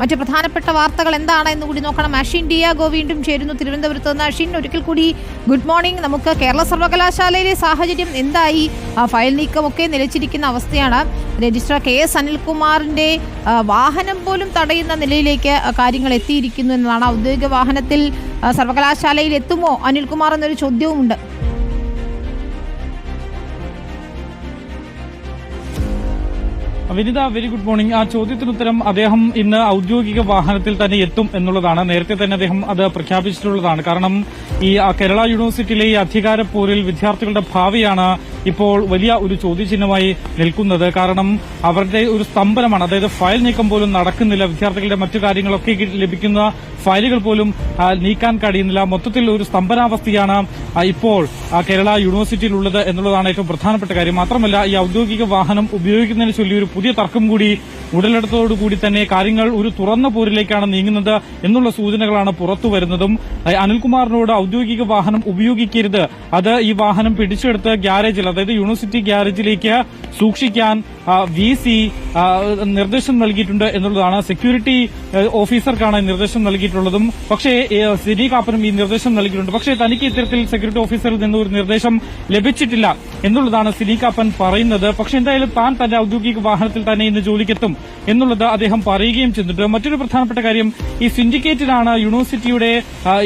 മറ്റ് പ്രധാനപ്പെട്ട വാർത്തകൾ എന്താണ് എന്ന് കൂടി നോക്കണം. അഷിൻ ഡിയാഗോ വീണ്ടും ചേരുന്നു തിരുവനന്തപുരത്ത് നിന്ന്. അഷിൻ ഒരിക്കൽ കൂടി ഗുഡ് മോർണിംഗ്. നമുക്ക് കേരള സർവകലാശാലയിലെ സാഹചര്യം എന്തായി? ഫയൽ നീക്കമൊക്കെ നിലച്ചിരിക്കുന്ന അവസ്ഥയാണ്. രജിസ്ട്രാർ കെ എസ് അനിൽകുമാറിന്റെ വാഹനം പോലും തടയുന്ന നിലയിലേക്ക് കാര്യങ്ങൾ എത്തിയിരിക്കുന്നു എന്നതാണ്. ഔദ്യോഗിക വാഹനത്തിൽ സർവകലാശാലയിൽ എത്തുമോ അനിൽകുമാർ എന്നൊരു ചോദ്യവുമുണ്ട്. വിനിത വെരി ഗുഡ് മോർണിംഗ് ആ ചോദ്യത്തിന് ഉത്തരം അദ്ദേഹം ഇന്ന് ഔദ്യോഗിക വാഹനത്തിൽ തന്നെ എത്തും എന്നുള്ളതാണ്. നേരത്തെ തന്നെ അദ്ദേഹം അത് പ്രഖ്യാപിച്ചിട്ടുള്ളതാണ്. കാരണം ഈ കേരള യൂണിവേഴ്സിറ്റിയിലെ ഈ അധികാര പോരിൽ വിദ്യാർത്ഥികളുടെ ഭാവിയാണ് ഇപ്പോൾ വലിയ ഒരു ചോദ്യചിഹ്നമായി നിൽക്കുന്നത് കാരണം അവരുടെ ഒരു സ്തംഭനമാണ്. അതായത് ഫയൽ നീക്കം പോലും നടക്കുന്നില്ല. വിദ്യാർത്ഥികളുടെ മറ്റു കാര്യങ്ങളൊക്കെ ലഭിക്കുന്ന ഫയലുകൾ പോലും നീക്കാൻ കഴിയുന്നില്ല. മൊത്തത്തിൽ ഒരു സ്തംഭനാവസ്ഥയാണ് ഇപ്പോൾ കേരള യൂണിവേഴ്സിറ്റിയിലുള്ളത് എന്നുള്ളതാണ് ഏറ്റവും പ്രധാനപ്പെട്ട കാര്യം. മാത്രമല്ല ഈ ഔദ്യോഗിക വാഹനം ഉപയോഗിക്കുന്നതിന് ചൊല്ലി ഒരു പുതിയ തർക്കം കൂടി ഉടലെടുത്തോടുകൂടി തന്നെ കാര്യങ്ങൾ ഒരു തുറന്ന പോരിലേക്കാണ് നീങ്ങുന്നത് എന്നുള്ള സൂചനകളാണ് പുറത്തു വരുന്നതും. ആ, അനിൽകുമാറിനോട് ഔദ്യോഗിക വാഹനം ഉപയോഗിക്കരുത്. അത് ഈ വാഹനം പിടിച്ചെടുത്ത് ഗ്യാരേജിൽ അതായത് യൂണിവേഴ്സിറ്റി ഗ്യാരേജിലേക്ക് സൂക്ഷിക്കാൻ വി സി നിർദ്ദേശം നൽകിയിട്ടുണ്ട് എന്നുള്ളതാണ്. സെക്യൂരിറ്റി ഓഫീസർക്കാണ് നിർദ്ദേശം നൽകിയിട്ടുള്ളതും. പക്ഷേ സിനി കാപ്പനും ഈ നിർദ്ദേശം നൽകിയിട്ടുണ്ട്. പക്ഷേ തനിക്ക് ഇത്തരത്തിൽ സെക്യൂരിറ്റി ഓഫീസറിൽ നിന്ന് ഒരു നിർദ്ദേശം ലഭിച്ചിട്ടില്ല എന്നുള്ളതാണ് സിനി കാപ്പൻ പറയുന്നത്. പക്ഷേ എന്തായാലും താൻ തന്റെ ഔദ്യോഗിക വാഹനത്തിൽ തന്നെ ഇന്ന് ജോലിക്കെത്തും. എന്നുള്ളത് അദ്ദേഹം പറയുകയും ചെയ്തിട്ടുണ്ട്. മറ്റൊരു പ്രധാനപ്പെട്ട കാര്യം ഈ സിൻഡിക്കേറ്റിലാണ് യൂണിവേഴ്സിറ്റിയുടെ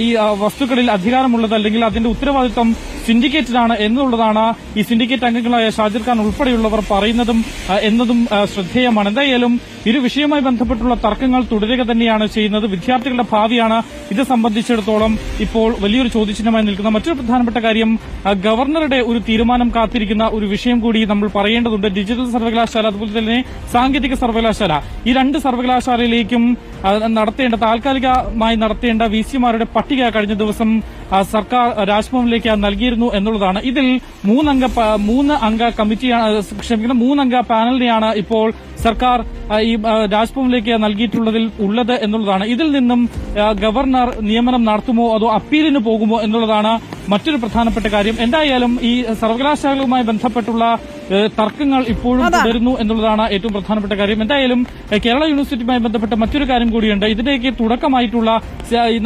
ഈ വസ്തുക്കളിൽ അധികാരമുള്ളത് അല്ലെങ്കിൽ അതിന്റെ ഉത്തരവാദിത്വം സിൻഡിക്കേറ്റിലാണ് എന്നുള്ളതാണ് ഈ സിൻഡിക്കേറ്റ് അംഗങ്ങളായ ഷാജിർ ഖാൻ ഉൾപ്പെടെയുള്ളവർ പറയുന്നതും എന്നതും ശ്രദ്ധേയമാണ്. എന്തായാലും ഇരു വിഷയവുമായി ബന്ധപ്പെട്ടുള്ള തർക്കങ്ങൾ തുടരുക തന്നെയാണ് ചെയ്യുന്നത്. വിദ്യാർത്ഥികളുടെ ഭാവിയാണ് ഇത് സംബന്ധിച്ചിടത്തോളം ഇപ്പോൾ വലിയൊരു ചോദ്യചിഹ്നമായി നിൽക്കുന്ന മറ്റൊരു പ്രധാനപ്പെട്ട കാര്യം ഗവർണറുടെ ഒരു തീരുമാനം കാത്തിരിക്കുന്ന ഒരു വിഷയം കൂടി നമ്മൾ പറയേണ്ടതുണ്ട്. ഡിജിറ്റൽ സർവകലാശാല അതുപോലെ തന്നെ സാങ്കേതിക സർവകലാശാല. ഈ രണ്ട് സർവകലാശാലയിലേക്കും നടത്തേണ്ട താൽക്കാലികമായി നടത്തേണ്ട വി സിമാരുടെ പട്ടിക കഴിഞ്ഞ ദിവസം സർക്കാർ രാജ്ഭവനിലേക്ക് നൽകിയിരുന്നു എന്നുള്ളതാണ്. ഇതിൽ മൂന്നംഗ മൂന്ന് അംഗ കമ്മിറ്റിയാണ് ക്ഷമിക്കുന്ന മൂന്നംഗ പാനലിനെയാണ് ഇപ്പോൾ സർക്കാർ ഈ രാജ്ഭവനിലേക്ക് നൽകിയിട്ടുള്ളതിൽ ഉള്ളത് എന്നുള്ളതാണ്. ഇതിൽ നിന്നും ഗവർണർ നിയമനം നടത്തുമോ അതോ അപ്പീലിന് പോകുമോ എന്നുള്ളതാണ് മറ്റൊരു പ്രധാനപ്പെട്ട കാര്യം എന്തായാലും ഈ സർവകലാശാലകളുമായി ബന്ധപ്പെട്ടുള്ള തർക്കങ്ങൾ ഇപ്പോഴും തുടരുന്നു എന്നുള്ളതാണ് ഏറ്റവും പ്രധാനപ്പെട്ട കാര്യം. എന്തായാലും കേരള യൂണിവേഴ്സിറ്റിയുമായി ബന്ധപ്പെട്ട മറ്റൊരു കാര്യം കൂടിയുണ്ട്. ഇതിന്റെയൊക്കെ തുടക്കമായിട്ടുള്ള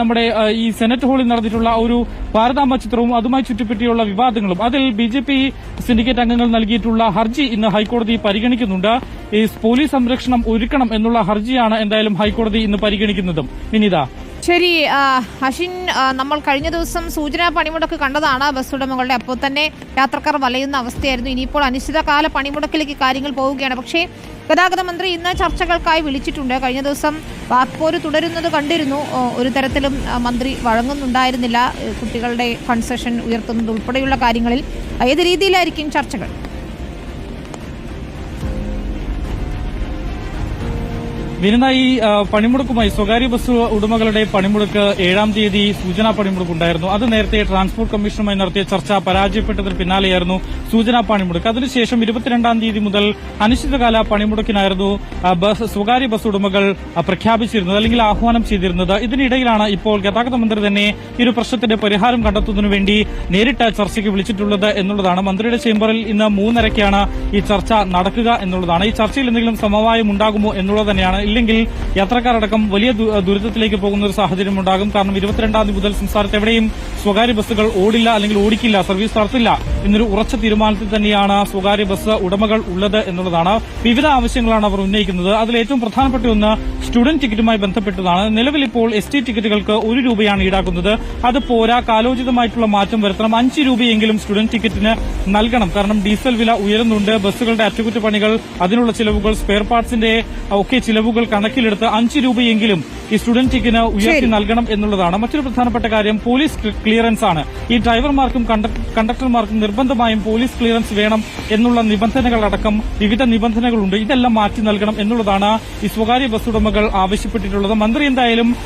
നമ്മുടെ ഈ സെനറ്റ് ഹാളിൽ നടന്നിട്ടുള്ള ഒരു പാരതാമ ചിത്രവും അതുമായി ചുറ്റിപ്പറ്റിയുള്ള വിവാദങ്ങളും. അതിൽ ബി ജെ പി സിൻഡിക്കേറ്റ് അംഗങ്ങൾ നൽകിയിട്ടുള്ള ഹർജി ഇന്ന് ഹൈക്കോടതി പരിഗണിക്കുന്നുണ്ട്. ഈ പോലീസ് സംരക്ഷണം ഒരുക്കണം എന്നുള്ള ഹർജിയാണ് എന്തായാലും ഹൈക്കോടതി ഇന്ന് പരിഗണിക്കുന്നതും. വിനീത ശരി അഷിൻ നമ്മൾ കഴിഞ്ഞ ദിവസം സൂചനാ പണിമുടക്ക് കണ്ടതാണ് ബസ് ഉടമകളുടെ അപ്പോൾ തന്നെ യാത്രക്കാർ വലയുന്ന അവസ്ഥയായിരുന്നു. ഇനിയിപ്പോൾ അനിശ്ചിതകാല പണിമുടക്കിലേക്ക് കാര്യങ്ങൾ പോവുകയാണ്. പക്ഷേ ഗതാഗത മന്ത്രി ഇന്ന് ചർച്ചകൾക്കായി വിളിച്ചിട്ടുണ്ട്. കഴിഞ്ഞ ദിവസം വാക്പോര് തുടരുന്നത് കണ്ടിരുന്നു. ഒരു തരത്തിലും മന്ത്രി വഴങ്ങുന്നുണ്ടായിരുന്നില്ല. കുട്ടികളുടെ കൺസെഷൻ ഉയർത്തുന്നത് ഉൾപ്പെടെയുള്ള കാര്യങ്ങളിൽ. ഏത് രീതിയിലായിരിക്കും ചർച്ചകൾ? വിനീത ഈ പണിമുടക്കുമായി സ്വകാര്യ ബസ് ഉടമകളുടെ പണിമുടക്ക് ഏഴാം തീയതി സൂചനാ പണിമുടക്ക് ഉണ്ടായിരുന്നു. അത് നേരത്തെ ട്രാൻസ്പോർട്ട് കമ്മീഷനുമായി നടത്തിയ ചർച്ച പരാജയപ്പെട്ടതിന് പിന്നാലെയായിരുന്നു സൂചനാ പണിമുടക്ക്. അതിനുശേഷം ഇരുപത്തിരണ്ടാം തീയതി മുതൽ അനിശ്ചിതകാല പണിമുടക്കിനായിരുന്നു ബസ് സ്വകാര്യ ബസ് ഉടമകൾ പ്രഖ്യാപിച്ചിരുന്നത് അല്ലെങ്കിൽ ആഹ്വാനം ചെയ്തിരുന്നത്. ഇതിനിടയിലാണ് ഇപ്പോൾ ഗതാഗത മന്ത്രി തന്നെ ഒരു പ്രശ്നത്തിന്റെ പരിഹാരം കണ്ടെത്തുന്നതിനു വേണ്ടി നേരിട്ട് ചർച്ചയ്ക്ക് വിളിച്ചിട്ടുള്ളത് എന്നുള്ളതാണ്. മന്ത്രിയുടെ ചേംബറിൽ ഇന്ന് മൂന്നരയ്ക്കാണ് ഈ ചർച്ച നടക്കുക എന്നുള്ളതാണ്. ഈ ചർച്ചയിൽ എന്തെങ്കിലും സമവായം ഉണ്ടാകുമോ എന്നുള്ളത് തന്നെയാണ് ഇല്ലെങ്കിൽ യാത്രക്കാരടക്കം വലിയ ദുരിതത്തിലേക്ക് പോകുന്ന ഒരു സാഹചര്യം ഉണ്ടാകും. കാരണം ഇരുപത്തിരണ്ടാം തീയതി മുതൽ സംസ്ഥാനത്ത് എവിടെയും സ്വകാര്യ ബസ്സുകൾ ഓടില്ല അല്ലെങ്കിൽ ഓടിക്കില്ല സർവീസ് നടത്തില്ല എന്നൊരു ഉറച്ച തീരുമാനത്തിൽ തന്നെയാണ് സ്വകാര്യ ബസ് ഉടമകൾ ഉള്ളത് എന്നുള്ളതാണ് വിവിധ ആവശ്യങ്ങളാണ് അവർ ഉന്നയിക്കുന്നത്. അതിൽ ഏറ്റവും പ്രധാനപ്പെട്ട ഒന്ന് സ്റ്റുഡന്റ് ടിക്കറ്റുമായി ബന്ധപ്പെട്ടതാണ്. നിലവിൽ ഇപ്പോൾ എസ് ടി ടിക്കറ്റുകൾക്ക് ഒരു രൂപയാണ് ഈടാക്കുന്നത്. അത് പോരാ കാലോചിതമായിട്ടുള്ള മാറ്റം വരുത്തണം. അഞ്ച് രൂപയെങ്കിലും സ്റ്റുഡന്റ് ടിക്കറ്റിന് നൽകണം. കാരണം ഡീസൽ വില ഉയരുന്നുണ്ട്. ബസ്സുകളുടെ അറ്റകുറ്റപ്പണികൾ അതിനുള്ള ചിലവുകൾ സ്പെയർ പാർട്സിന്റെ ഒക്കെ ചിലവുകൾ കണക്കിലെടുത്ത് അഞ്ച് രൂപയെങ്കിലും ഈ സ്റ്റുഡന്റ് ടിക്കറ്റിന് ഉയർത്തി നൽകണം എന്നുള്ളതാണ്. മറ്റൊരു പ്രധാനപ്പെട്ട കാര്യം പോലീസ് ക്ലിയറൻസ് ആണ് ഈ ഡ്രൈവർമാർക്കും കണ്ടക്ടർമാർക്കും നിർബന്ധമായും പോലീസ് ക്ലിയറൻസ് വേണം എന്നുള്ള നിബന്ധനകളടക്കം വിവിധ നിബന്ധനകളുണ്ട്. ഇതെല്ലാം മാറ്റി നൽകണം എന്നുള്ളതാണ് ഈ സ്വകാര്യ ബസ് ഉടമകൾ ആവശ്യപ്പെട്ടിട്ടുള്ളത്. മന്ത്രി എന്തായാലും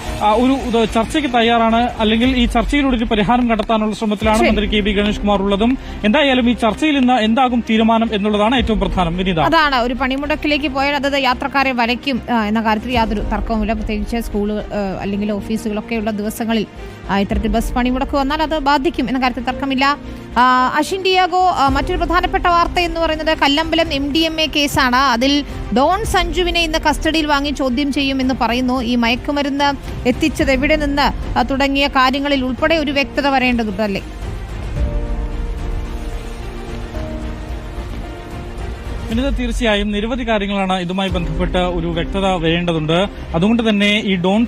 ഒരു ചർച്ചയ്ക്ക് തയ്യാറാണ്. അല്ലെങ്കിൽ ഈ ചർച്ചയിലൂടെ ഒരു പരിഹാരം കണ്ടെത്താനുള്ള ശ്രമത്തിലാണ് മന്ത്രി കെ ബി ഗണേഷ് കുമാർ ഉള്ളതും. എന്തായാലും ഈ ചർച്ചയിൽ ഇന്ന് എന്താകും തീരുമാനം എന്നുള്ളതാണ് ഏറ്റവും പ്രധാനം. വിനീത. അതാണ്. ഒരു പണിമുടക്കിലേക്ക് പോയാൽ അത് യാത്രക്കാരെ വലയ്ക്കും ആ, എന്ന കാര്യത്തിൽ യാതൊരു തർക്കവുമില്ല. പ്രത്യേകിച്ച് സ്കൂളുകൾ അല്ലെങ്കിൽ ഓഫീസുകളൊക്കെയുള്ള ദിവസങ്ങളിൽ ഇത്തരത്തിൽ ബസ് പണിമുടക്ക് വന്നാൽ അത് ബാധിക്കും എന്ന കാര്യത്തിൽ തർക്കമില്ല. അഷിൻ ഡിയാഗോ മറ്റൊരു പ്രധാനപ്പെട്ട വാർത്ത എന്ന് പറയുന്നത് Kallambalam M D M A കേസാണ്. അതിൽ ഡോൺ സഞ്ജുവിനെ ഇന്ന് കസ്റ്റഡിയിൽ വാങ്ങി ചോദ്യം ചെയ്യുമെന്ന് പറയുന്നു. ഈ മയക്കുമരുന്ന് എത്തിച്ചത് എവിടെ നിന്ന് തുടങ്ങിയ കാര്യങ്ങളിൽ ഉൾപ്പെടെ ഒരു വ്യക്തത വരേണ്ടതുണ്ടല്ലേ വിനിത തീർച്ചയായും നിരവധി കാര്യങ്ങളാണ് ഇതുമായി ബന്ധപ്പെട്ട് ഒരു വ്യക്തത വരേണ്ടതുണ്ട്. അതുകൊണ്ട് തന്നെ ഈ ഡോൺ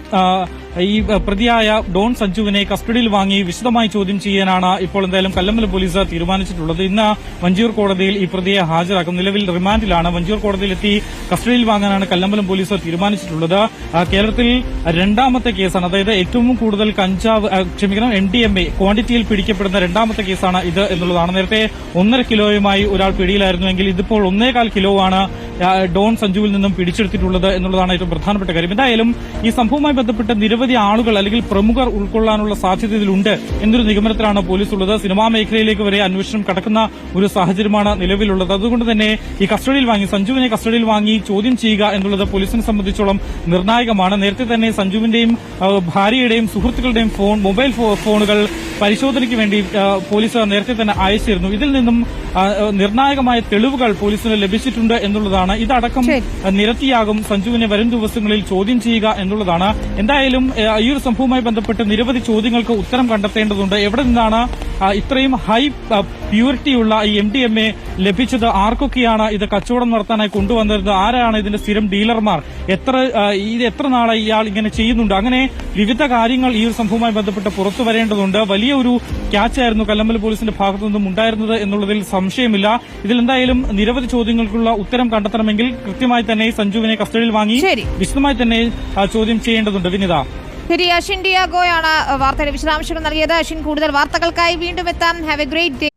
ഈ പ്രതിയായ ഡോൺ സഞ്ജുവിനെ കസ്റ്റഡിയിൽ വാങ്ങി വിശദമായി ചോദ്യം ചെയ്യാനാണ് ഇപ്പോൾ എന്തായാലും കല്ലമ്പല പോലീസ് തീരുമാനിച്ചിട്ടുള്ളത്. ഇന്ന് വഞ്ചിയൂർ കോടതിയിൽ ഈ പ്രതിയെ ഹാജരാക്കും. നിലവിൽ റിമാൻഡിലാണ് വഞ്ചിയൂർ കോടതിയിലെത്തി കസ്റ്റഡിയിൽ വാങ്ങാനാണ് കല്ലമ്പലം പോലീസ് തീരുമാനിച്ചിട്ടുള്ളത്. കേരളത്തിൽ രണ്ടാമത്തെ കേസാണ്. അതായത് ഏറ്റവും കൂടുതൽ കഞ്ചാവ് ക്ഷമിക്കണം എൻ ഡി എം എ ക്വാണ്ടിറ്റിയിൽ പിടിക്കപ്പെടുന്ന രണ്ടാമത്തെ കേസാണ് ഇത് എന്നുള്ളതാണ്. നേരത്തെ ഒന്നര കിലോയുമായി ഒരാൾ പിടിയിലായിരുന്നുവെങ്കിൽ ഇതിപ്പോൾ ഒന്നേകാൽ കിലോ ആണ് ഡോൺ സഞ്ജുവിൽ നിന്നും പിടിച്ചെടുത്തിട്ടുള്ളത് എന്നുള്ളതാണ് ഏറ്റവും പ്രധാനപ്പെട്ട കാര്യം. എന്തായാലും ഈ സംഭവവുമായി ബന്ധപ്പെട്ട് നിരവധി ആളുകൾ അല്ലെങ്കിൽ പ്രമുഖർ ഉൾക്കൊള്ളാനുള്ള സാധ്യത ഇതിലുണ്ട് എന്നൊരു നിഗമനത്തിലാണ് പോലീസ് ഉള്ളത് സിനിമാ മേഖലയിലേക്ക് വരെ അന്വേഷണം കടക്കുന്ന ഒരു സാഹചര്യമാണ് നിലവിലുള്ളത്. അതുകൊണ്ട് തന്നെ ഈ കസ്റ്റഡിയിൽ വാങ്ങി സഞ്ജുവിനെ കസ്റ്റഡിയിൽ വാങ്ങി ചോദ്യം ചെയ്യുക എന്നുള്ളത് പോലീസിനെ സംബന്ധിച്ചോളം നിർണായകമാണ്. നേരത്തെ തന്നെ സഞ്ജുവിന്റെയും ഭാര്യയുടെയും സുഹൃത്തുക്കളുടെയും ഫോൺ മൊബൈൽ ഫോണുകൾ പരിശോധനയ്ക്ക് വേണ്ടി പോലീസ് നേരത്തെ തന്നെ അയച്ചിരുന്നു. ഇതിൽ നിന്നും നിർണായകമായ തെളിവുകൾ പോലീസിന് ലഭിച്ചിട്ടുണ്ട് എന്നുള്ളതാണ്. ഇതടക്കം. നിരത്തിയാകും. സഞ്ജുവിനെ വരും ദിവസങ്ങളിൽ ചോദ്യം ചെയ്യുക എന്നുള്ളതാണ്. എന്തായാലും ഈ ഒരു സംഭവവുമായി ബന്ധപ്പെട്ട് നിരവധി ചോദ്യങ്ങൾക്ക് ഉത്തരം കണ്ടെത്തേണ്ടതുണ്ട്. എവിടെ നിന്നാണ് ഇത്രയും ഹൈ പ്യൂരിറ്റിയുള്ള ഈ എം ഡി എം എ ലഭിച്ചത് ആർക്കൊക്കെയാണ്? ഇത് കച്ചവടം നടത്താനായി കൊണ്ടുവന്നിരുന്നത് ആരാണ് ഇതിന്റെ സ്ഥിരം ഡീലർമാർ? എത്ര ഇത് എത്ര നാളെ ഇയാൾ ഇങ്ങനെ ചെയ്യുന്നുണ്ട്? അങ്ങനെ വിവിധ കാര്യങ്ങൾ ഈ ഒരു സംഭവവുമായി ബന്ധപ്പെട്ട് പുറത്തു വരേണ്ടതുണ്ട്. വലിയ ഒരു ക്യാച്ചായിരുന്നു കല്ലമ്പല പോലീസിന്റെ ഭാഗത്തു നിന്നും ഉണ്ടായിരുന്നത് എന്നുള്ളതിൽ സംശയമില്ല. ഇതിലെന്തായാലും നിരവധി ചോദ്യങ്ങൾക്കുള്ള ഉത്തരം കണ്ടെത്തണമെങ്കിൽ കൃത്യമായി തന്നെ സഞ്ജുവിനെ കസ്റ്റഡിയിൽ വാങ്ങി വിശദമായി തന്നെ ചോദ്യം ചെയ്യേണ്ടതുണ്ട്. വിനിത. ശരി അഷിൻ ഡിയാഗോയാണ് വാർത്തയുടെ വിശദാംശങ്ങൾ നൽകിയത്. അഷിൻ കൂടുതൽ വാർത്തകൾക്കായി വീണ്ടും എത്താം. Have A great day